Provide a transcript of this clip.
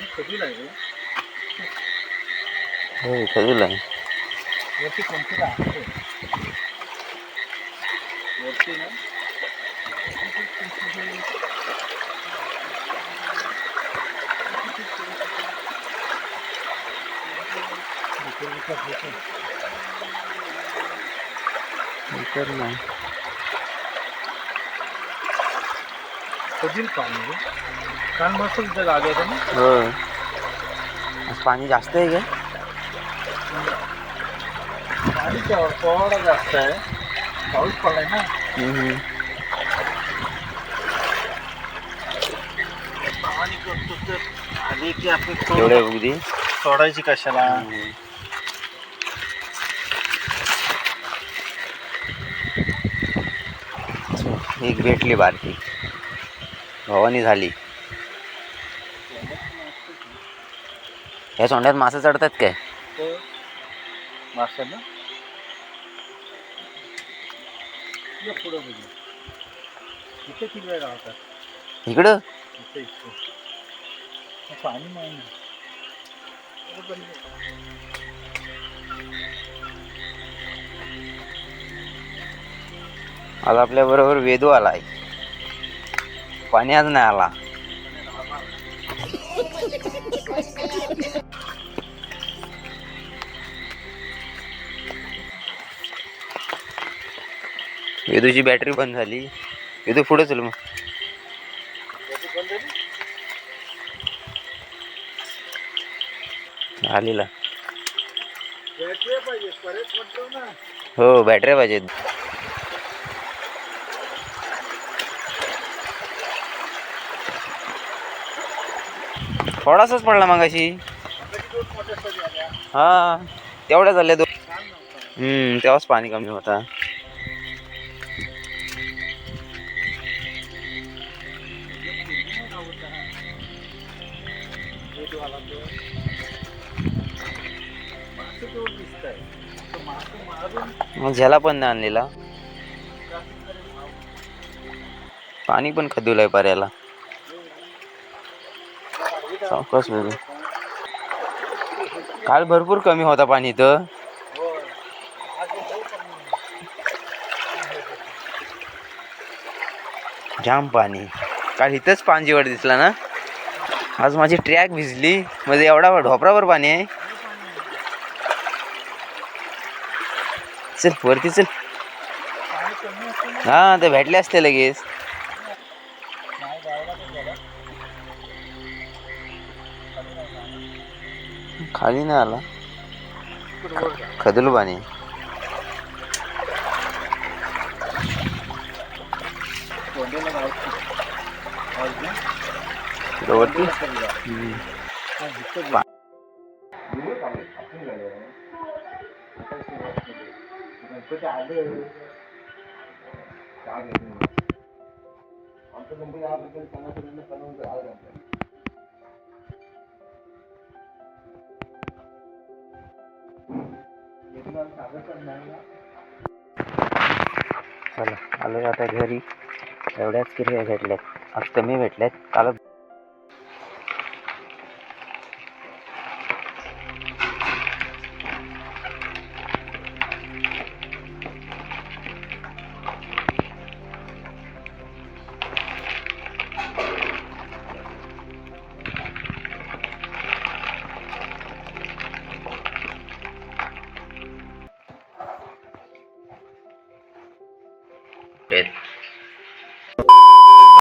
पाणी खजूल आहे रे. हो आहे पाणी रे. काल मस्त इथं जागा आहे ना हो आज पाणी जास्त आहे का पाणी जास्त आहे. पाऊस पडलाय ना. पाणी करतो तर आली की आपण तेवढे अगदी. सोडायची कशाला? एक भेटली बारकी. भवानी झाली. या सोंड्यात मासे चढतात काय? तर मासा ना? ये पुढं बघू. इथे किती वेळ राहतात? इकडं? इथे इथे. मग पाणी नाही. ना बरोबर आहे. आज आपल्या बरोबर वेदू आलाय. पाणी आज नाही आला. वेदूची बॅटरी बंद झाली. वेदू पुढे चल मग. आलेला. हो बॅटऱ्या पाहिजेत. थोडासाच पडला मग अशी हा तेवढ्या झाल्या दोन हम्म तेव्हाच पाणी कमी होता. मग झ्याला पण नाही आणलेला. पाणी पण खदूल आहे पर्याला. सावकाश वेगळं. काल भरपूर कमी होता पाणी इथं. जाम पाणी. काल इथंच पाणजीवर दिसला ना? आज माझी ट्रॅक भिजली. म्हणजे एवढा ढोपरावर पाणी आहे. चल वरती चल. हा ते भेटले असते लगेच. खाली नाही आला. खदुल पाणी. तिथं वरती? चला आलो आता घरी. एवढ्याच किरव्या भेटल्यात आज कमी भेटल्यात काल आहेत